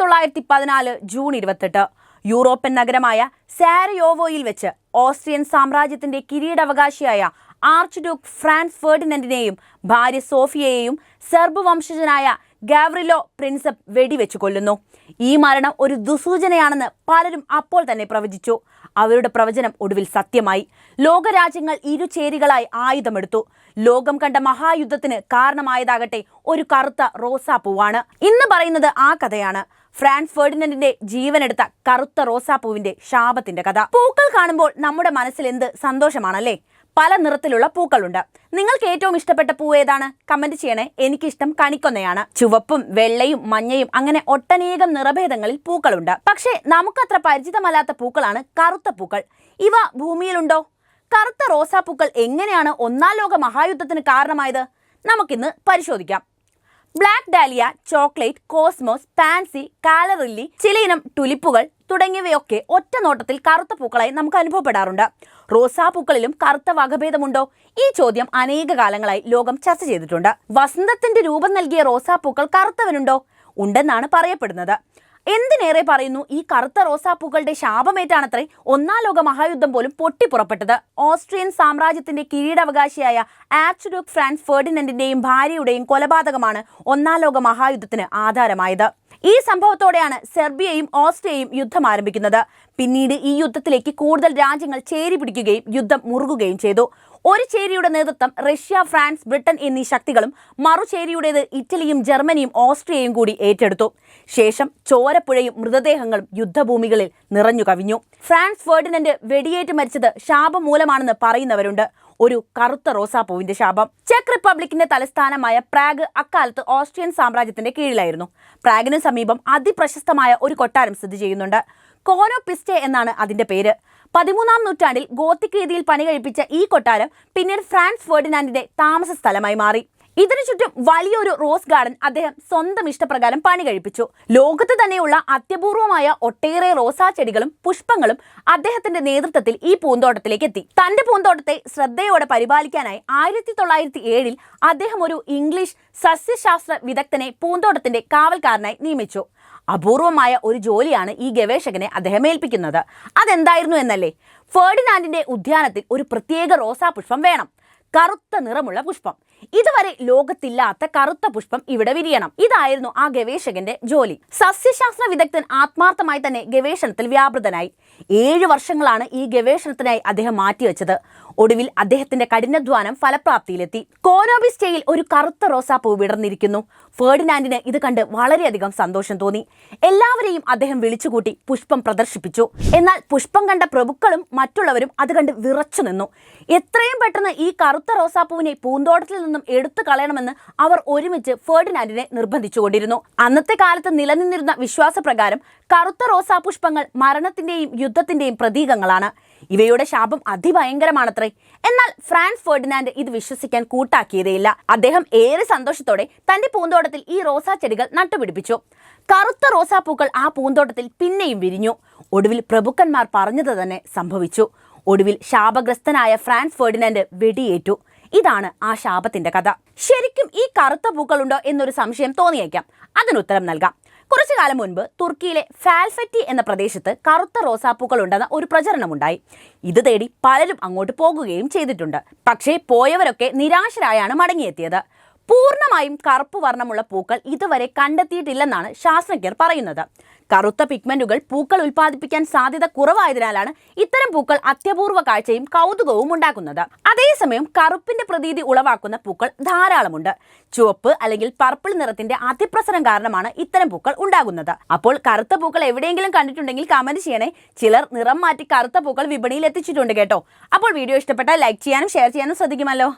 തൊള്ളായിരത്തി പതിനാല് ജൂൺ ഇരുപത്തെട്ട്. യൂറോപ്യൻ നഗരമായ സാരയോവോയിൽ വെച്ച് ഓസ്ട്രിയൻ സാമ്രാജ്യത്തിന്റെ കിരീടാവകാശിയായ ആർച്ച് ഡ്യൂക്ക് ഫ്രാൻസ് ഫേർഡിനന്റിനെയും ഭാര്യ സോഫിയയെയും സെർബ് വംശജനായ ഗാവ്രിലോ പ്രിൻസപ്പ് വെടിവെച്ച് കൊല്ലുന്നു. ഈ മരണം ഒരു ദുസൂചനയാണെന്ന് പലരും അപ്പോൾ തന്നെ പ്രവചിച്ചു. അവരുടെ പ്രവചനം ഒടുവിൽ സത്യമായി. ലോകരാജ്യങ്ങൾ ഇരുചേരികളായി ആയുധമെടുത്തു. ലോകം കണ്ട മഹായുദ്ധത്തിന് കാരണമായതാകട്ടെ ഒരു കറുത്ത റോസാപ്പൂവാണ്. ഇന്ന് പറയുന്നത് ആ കഥയാണ്. ഫ്രാൻസ് ഫെർഡിനന്റിന്റെ ജീവനെടുത്ത കറുത്ത റോസാപ്പൂവിന്റെ ശാപത്തിന്റെ കഥ. പൂക്കൾ കാണുമ്പോൾ നമ്മുടെ മനസ്സിൽ എന്ത് സന്തോഷമാണല്ലേ? പല നിറത്തിലുള്ള പൂക്കളുണ്ട്. നിങ്ങൾക്ക് ഏറ്റവും ഇഷ്ടപ്പെട്ട പൂ ഏതാണ്? കമന്റ് ചെയ്യണേ. എനിക്കിഷ്ടം കണിക്കൊന്നയാണ്. ചുവപ്പും വെള്ളയും മഞ്ഞയും അങ്ങനെ ഒട്ടനേകം നിറഭേദങ്ങളിൽ പൂക്കളുണ്ട്. പക്ഷേ നമുക്കത്ര പരിചിതമല്ലാത്ത പൂക്കളാണ് കറുത്ത പൂക്കൾ. ഇവ ഭൂമിയിലുണ്ടോ? കറുത്ത റോസാപ്പൂക്കൾ എങ്ങനെയാണ് ഒന്നാം ലോക മഹായുദ്ധത്തിന് കാരണമായത്? നമുക്കിന്ന് പരിശോധിക്കാം. Black dahlia chocolate cosmos pansy calla lily ചിലയിനം ടുലിപ്പുകൾ തുടങ്ങിയവയൊക്കെ ഒറ്റ നോട്ടത്തിൽ കറുത്ത പൂക്കളായി നമുക്ക് അനുഭവപ്പെടാറുണ്ട്. റോസാപ്പൂക്കളിലും കറുത്ത വകഭേദമുണ്ടോ? ഈ ചോദ്യം അനേക കാലങ്ങളായി ലോകം ചർച്ച ചെയ്തിട്ടുണ്ട്. വസന്തത്തിന്റെ രൂപം നൽകിയ റോസാപ്പൂക്കൾ കറുത്തവനുണ്ടോ? ഉണ്ടെന്നാണ് പറയപ്പെടുന്നത്. എന്തിനേറെ പറയുന്നു? ഈ കറുത്ത റോസാപ്പൂക്കളുടെ ശാപമേറ്റാണത്രേ. ഒന്നാം ലോക മഹായുദ്ധം പോലും പൊട്ടിപ്പുറപ്പെട്ടത്. ഓസ്ട്രിയൻ സാമ്രാജ്യത്തിന്റെ കിരീടാവകാശിയായ ആർച്ച്ഡ്യൂക്ക് ഫ്രാൻസ് ഫെർഡിനന്റിന്റെയും ഭാര്യയുടെയും കൊലപാതകമാണ് ഒന്നാം ലോക മഹായുദ്ധത്തിന് ആധാരമായത്. ഈ സംഭവത്തോടെയാണ് സെർബിയയും ഓസ്ട്രിയയും യുദ്ധം ആരംഭിക്കുന്നത്. പിന്നീട് ഈ യുദ്ധത്തിലേക്ക് കൂടുതൽ രാജ്യങ്ങൾ ചേരി പിടിക്കുകയും യുദ്ധം മുറുകുകയും ചെയ്തു. ഒരു ചേരിയുടെ നേതൃത്വം റഷ്യ ഫ്രാൻസ് ബ്രിട്ടൻ എന്നീ ശക്തികളും മറുചേരിയുടേത് ഇറ്റലിയും ജർമ്മനിയും ഓസ്ട്രിയയും കൂടി ഏറ്റെടുത്തു. ശേഷം ചോരപ്പുഴയും മൃതദേഹങ്ങളും യുദ്ധഭൂമികളിൽ നിറഞ്ഞു കവിഞ്ഞു. ഫ്രാൻസ് ഫേർഡിനന്റ് വെടിയേറ്റ് മരിച്ചത് ശാപം മൂലമാണെന്ന് പറയുന്നവരുണ്ട്. ഒരു കറുത്ത റോസാപ്പൂവിന്റെ ശാപം. ചെക്ക് റിപ്പബ്ലിക്കിന്റെ തലസ്ഥാനമായ പ്രാഗ് അക്കാലത്ത് ഓസ്ട്രിയൻ സാമ്രാജ്യത്തിന്റെ കീഴിലായിരുന്നു. പ്രാഗിന് സമീപം അതിപ്രശസ്തമായ ഒരു കൊട്ടാരം സ്ഥിതി ചെയ്യുന്നുണ്ട്. കോനോ പിസ്റ്റെ എന്നാണ് അതിന്റെ പേര്. പതിമൂന്നാം നൂറ്റാണ്ടിൽ ഗോത്തിക് രീതിയിൽ പണി കഴിപ്പിച്ച ഈ കൊട്ടാരം പിന്നീട് ഫ്രാൻസ് ഫേർഡിനാൻഡിന്റെ താമസ സ്ഥലമായി മാറി. ഇതിനു ചുറ്റും വലിയൊരു റോസ് ഗാർഡൻ അദ്ദേഹം സ്വന്തം ഇഷ്ടപ്രകാരം പണി കഴിപ്പിച്ചു. ലോകത്ത് തന്നെയുള്ള അത്യപൂർവമായ ഒട്ടേറെ റോസാ ചെടികളും പുഷ്പങ്ങളും അദ്ദേഹത്തിന്റെ നേതൃത്വത്തിൽ ഈ പൂന്തോട്ടത്തിലേക്ക് എത്തി. തന്റെ പൂന്തോട്ടത്തെ ശ്രദ്ധയോടെ പരിപാലിക്കാനായി ആയിരത്തി തൊള്ളായിരത്തി ഏഴിൽ അദ്ദേഹം ഒരു ഇംഗ്ലീഷ് സസ്യശാസ്ത്ര വിദഗ്ധനെ പൂന്തോട്ടത്തിന്റെ കാവൽക്കാരനായി നിയമിച്ചു. അപൂർവമായ ഒരു ജോലിയാണ് ഈ ഗവേഷകനെ അദ്ദേഹം ഏൽപ്പിക്കുന്നത്. അതെന്തായിരുന്നു എന്നല്ലേ? ഫേർഡിനാൻഡിന്റെ ഉദ്യാനത്തിൽ ഒരു പ്രത്യേക റോസാ പുഷ്പം വേണം. കറുത്ത നിറമുള്ള പുഷ്പം. ഇതുവരെ ലോകത്തില്ലാത്ത കറുത്ത പുഷ്പം ഇവിടെ വിരിയണം. ഇതായിരുന്നു ആ ഗവേഷകന്റെ ജോലി. സസ്യശാസ്ത്ര വിദഗ്ധൻ ആത്മാർത്ഥമായി തന്നെ ഗവേഷണത്തിൽ വ്യാപൃതനായി. ഏഴ് വർഷങ്ങളാണ് ഈ ഗവേഷണത്തിനായി അദ്ദേഹം മാറ്റിവെച്ചത്. ഒടുവിൽ അദ്ദേഹത്തിന്റെ കഠിനാധ്വാനം ഫലപ്രാപ്തിയിലെത്തി. കോനോബിസ്റ്റയിൽ ഒരു കറുത്ത റോസാപ്പൂ വിടർന്നിരിക്കുന്നു. ഫേർഡിനാൻഡിന് ഇത് കണ്ട് വളരെയധികം സന്തോഷം തോന്നി. എല്ലാവരെയും അദ്ദേഹം വിളിച്ചുകൂട്ടി പുഷ്പം പ്രദർശിപ്പിച്ചു. എന്നാൽ പുഷ്പം കണ്ട പ്രഭുക്കളും മറ്റുള്ളവരും അത് കണ്ട് വിറച്ചു നിന്നു. എത്രയും പെട്ടെന്ന് ഈ കറുത്ത റോസാപ്പൂവിനെ പൂന്തോട്ടത്തിൽ നിന്നും എടുത്തു കളയണമെന്ന് അവർ ഒരുമിച്ച് ഫേർഡിനാൻഡിനെ നിർബന്ധിച്ചുകൊണ്ടിരുന്നു. അന്നത്തെ കാലത്ത് നിലനിന്നിരുന്ന വിശ്വാസപ്രകാരം കറുത്ത റോസാപുഷ്പങ്ങൾ മരണത്തിന്റെയും യുദ്ധത്തിന്റെയും പ്രതീകങ്ങളാണ്. ഇവയുടെ ശാപം അതിഭയങ്കരമാണത്രേ. എന്നാൽ ഫ്രാൻസ് ഫെർഡിനാൻഡ് ഇത് വിശ്വസിക്കാൻ കൂട്ടാക്കിയതേയില്ല. അദ്ദേഹം ഏറെ സന്തോഷത്തോടെ തന്റെ പൂന്തോട്ടത്തിൽ ഈ റോസാ ചെടികൾ നട്ടുപിടിപ്പിച്ചു. കറുത്ത റോസാപ്പൂക്കൾ ആ പൂന്തോട്ടത്തിൽ പിന്നെയും വിരിഞ്ഞു. ഒടുവിൽ പ്രഭുക്കന്മാർ പറഞ്ഞത് തന്നെ സംഭവിച്ചു. ഒടുവിൽ ശാപഗ്രസ്തനായ ഫ്രാൻസ് ഫേർഡിനൻഡ് വെടിയേറ്റു. ഇതാണ് ആ ശാപത്തിന്റെ കഥ. ശരിക്കും ഈ കറുത്ത പൂക്കളുണ്ടോ എന്നൊരു സംശയം തോന്നിയേക്കാം. അതിനുത്തരം നൽകാം. കുറച്ചു കാലം മുൻപ് തുർക്കിയിലെ ഫാൽഫറ്റി എന്ന പ്രദേശത്ത് കറുത്ത റോസാപ്പൂക്കൾ ഉണ്ടെന്ന ഒരു പ്രചരണമുണ്ടായി. ഇത് തേടി പലരും അങ്ങോട്ട് പോകുകയും ചെയ്തിട്ടുണ്ട്. പക്ഷേ പോയവരൊക്കെ നിരാശരായാണ് മടങ്ങിയെത്തിയത്. പൂർണമായും കറുപ്പ് വർണമുള്ള പൂക്കൾ ഇതുവരെ കണ്ടെത്തിയിട്ടില്ലെന്നാണ് ശാസ്ത്രജ്ഞർ പറയുന്നത്. കറുത്ത പിഗ്മെന്റുകൾ പൂക്കൾ ഉൽപ്പാദിപ്പിക്കാൻ സാധ്യത കുറവായതിനാലാണ് ഇത്തരം പൂക്കൾ അത്യപൂർവ കാഴ്ചയും കൗതുകവും ഉണ്ടാക്കുന്നത്. അതേസമയം കറുപ്പിന്റെ പ്രതീതി ഉളവാക്കുന്ന പൂക്കൾ ധാരാളമുണ്ട്. ചുവപ്പ് അല്ലെങ്കിൽ പർപ്പിൾ നിറത്തിന്റെ അതിപ്രസരം കാരണമാണ് ഇത്തരം പൂക്കൾ ഉണ്ടാകുന്നത്. അപ്പോൾ കറുത്ത പൂക്കൾ എവിടെയെങ്കിലും കണ്ടിട്ടുണ്ടെങ്കിൽ കമന്റ് ചെയ്യണേ. ചിലർ നിറം മാറ്റി കറുത്ത പൂക്കൾ വിപണിയിൽ എത്തിച്ചിട്ടുണ്ട് കേട്ടോ. അപ്പോൾ വീഡിയോ ഇഷ്ടപ്പെട്ടാൽ ലൈക്ക് ചെയ്യാനും ഷെയർ ചെയ്യാനും ശ്രദ്ധിക്കുമല്ലോ.